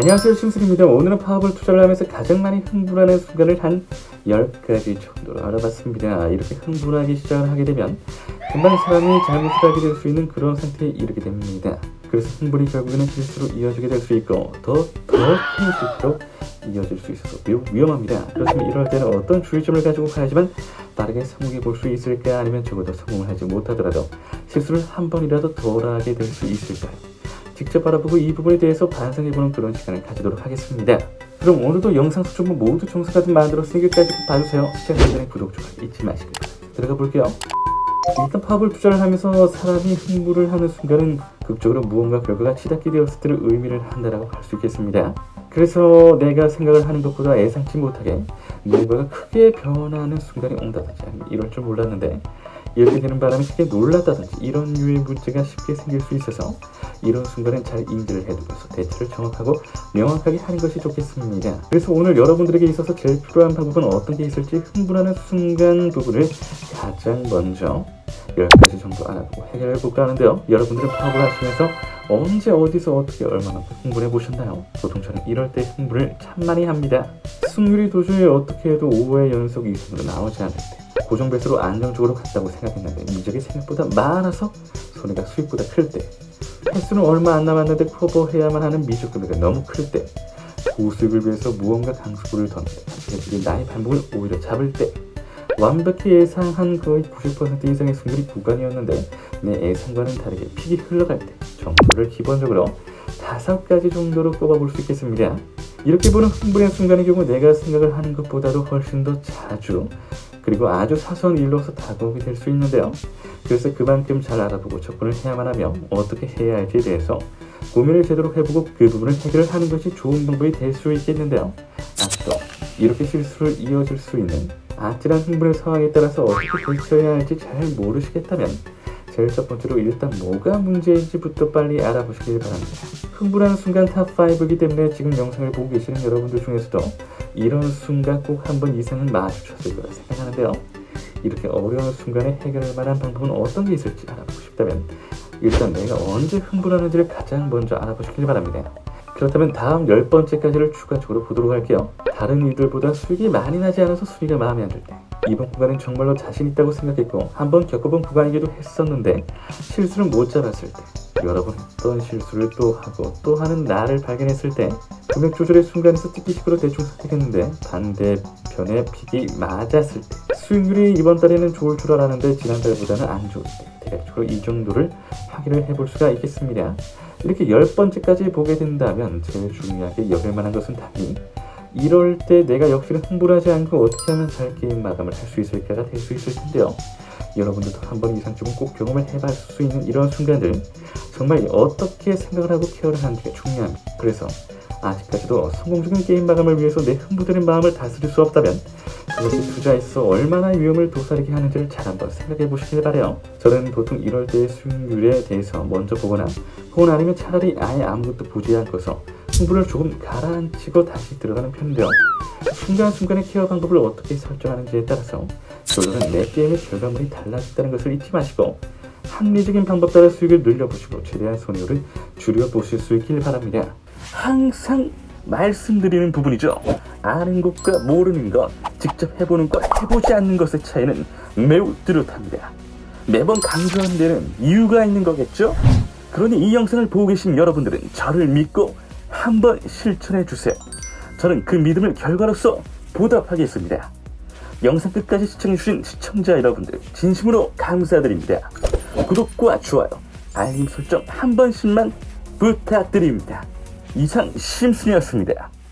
안녕하세요 심슬입니다. 오늘은 파워볼 투자를 하면서 가장 많이 흥분하는 순간을 한 10가지 정도로 알아봤습니다. 이렇게 흥분하기 시작을 하게 되면 금방 사람이 잘못을 하게 될 수 있는 그런 상태에 이르게 됩니다. 그래서 흥분이 결국에는 실수로 이어지게 될 수 있고 더더 큰 실수로 이어질 수 있어서 매우 위험합니다. 그렇다면 이럴 때는 어떤 주의점을 가지고 가야지만 빠르게 성공해 볼 수 있을까? 아니면 적어도 성공을 하지 못하더라도 실수를 한 번이라도 덜 하게 될 수 있을까요 직접 알아보고 이 부분에 대해서 반성해보는 그런 시간을 가지도록 하겠습니다. 그럼 오늘도 영상 수준부 모두 정사가든 만들었으니 끝까지 꼭 봐주세요. 시작하기 전에 구독, 좋아요 잊지 마시고요. 들어가 볼게요. 일단 파업을 투자를 하면서 사람이 흥분을 하는 순간은 극적으로 무언가 결과가 치닫게 되었을 때를 의미를 한다라고 할 수 있겠습니다. 그래서 내가 생각을 하는 것보다 예상치 못하게 무언가가 크게 변하는 순간이 온다든지 이럴 줄 몰랐는데 이렇게 되는 바람에 크게 놀랐다든지 이런 유의 문제가 쉽게 생길 수 있어서 이런 순간은 잘 인지를 해두고서 대처를 정확하고 명확하게 하는 것이 좋겠습니다. 그래서 오늘 여러분들에게 있어서 제일 필요한 방법은 어떤 게 있을지 흥분하는 순간 부분을 가장 먼저 10가지 정도 알아보고 해결해 볼까 하는데요. 여러분들은 파악을 하시면서 언제 어디서 어떻게 얼마나 흥분해 보셨나요? 보통 저는 이럴 때 흥분을 참 많이 합니다. 승률이 도저히 어떻게 해도 5회 연속 이상으로 나오지 않을 때 고정 배수로 안정적으로 갔다고 생각했는데 미적이 생각보다 많아서 손해가 수익보다 클 때 횟수는 얼마 안 남았는데 커버해야만 하는 미적 금액이 너무 클 때 고수익을 위해서 무언가 강수구를 던는데 지금 나의 발목을 오히려 잡을 때 완벽히 예상한 거의 90% 이상의 승률이 구간이었는데 내 예상과는 다르게 픽이 흘러갈 때 정도를 기본적으로 다섯 가지 정도로 꼽아볼 수 있겠습니다. 이렇게 보는 흥분의 순간의 경우 내가 생각을 하는 것보다도 훨씬 더 자주 그리고 아주 사소한 일로서 다가오게 될 수 있는데요. 그래서 그만큼 잘 알아보고 접근을 해야만 하며 어떻게 해야 할지에 대해서 고민을 제대로 해보고 그 부분을 해결을 하는 것이 좋은 방법이 될 수 있겠는데요. 아직도 이렇게 실수를 이어질 수 있는 아찔한 흥분의 상황에 따라서 어떻게 대처해야 할지 잘 모르시겠다면 제일 첫 번째로 일단 뭐가 문제인지부터 빨리 알아보시길 바랍니다. 흥분하는 순간 탑5이기 때문에 지금 영상을 보고 계시는 여러분들 중에서도 이런 순간 꼭 한 번 이상은 마주쳤을 거라 생각하는데요. 이렇게 어려운 순간에 해결할 만한 방법은 어떤 게 있을지 알아보고 싶다면 일단 내가 언제 흥분하는지를 가장 먼저 알아보시길 바랍니다. 그렇다면 다음 열 번째까지를 추가적으로 보도록 할게요. 다른 이들보다 수익이 많이 나지 않아서 순위가 마음에 안 들 때. 이번 구간은 정말로 자신 있다고 생각했고 한번 겪어본 구간이기도 했었는데 실수를 못 잡았을 때 여러 번 했던 실수를 또 하고 또 하는 나를 발견했을 때 금액 조절의 순간에서 특기식으로 대충 선택했는데 반대편의 픽이 맞았을 때 수익률이 이번 달에는 좋을 줄 알았는데 지난달보다는 안 좋을 때 대략적으로 이 정도를 확인을 해볼 수가 있겠습니다. 이렇게 열 번째까지 보게 된다면 제일 중요하게 여길 만한 것은 당연히 이럴 때 내가 역시는 흥분하지 않고 어떻게 하면 잘 게임 마감을 할 수 있을까가 될 수 있을 텐데요. 여러분들도 한 번 이상쯤은 꼭 경험을 해볼 수 있는 이런 순간들 정말 어떻게 생각을 하고 케어를 하는지가 중요합니다. 그래서 아직까지도 성공적인 게임 마감을 위해서 내 흥분되는 마음을 다스릴 수 없다면 그것이 투자에서 얼마나 위험을 도사리게 하는지를 잘 한번 생각해 보시길 바래요. 저는 보통 이럴 때의 수익률에 대해서 먼저 보거나 혹은 아니면 차라리 아예 아무것도 보지 않고서 흥분을 조금 가라앉히고 다시 들어가는 편인데요. 순간순간의 케어 방법을 어떻게 설정하는지에 따라서 결국은 내 게임의 결과물이 달라진다는 것을 잊지 마시고 합리적인 방법 따라 수익을 늘려보시고 최대한 손해율을 줄여보실 수 있길 바랍니다. 항상 말씀드리는 부분이죠. 아는 것과 모르는 것, 직접 해보는 것, 해보지 않는 것의 차이는 매우 뚜렷합니다. 매번 강조하는 데는 이유가 있는 거겠죠? 그러니 이 영상을 보고 계신 여러분들은 저를 믿고 한번 실천해 주세요. 저는 그 믿음을 결과로서 보답하겠습니다. 영상 끝까지 시청해주신 시청자 여러분들 진심으로 감사드립니다. 구독과 좋아요, 알림 설정 한 번씩만 부탁드립니다. 이상 심순이었습니다.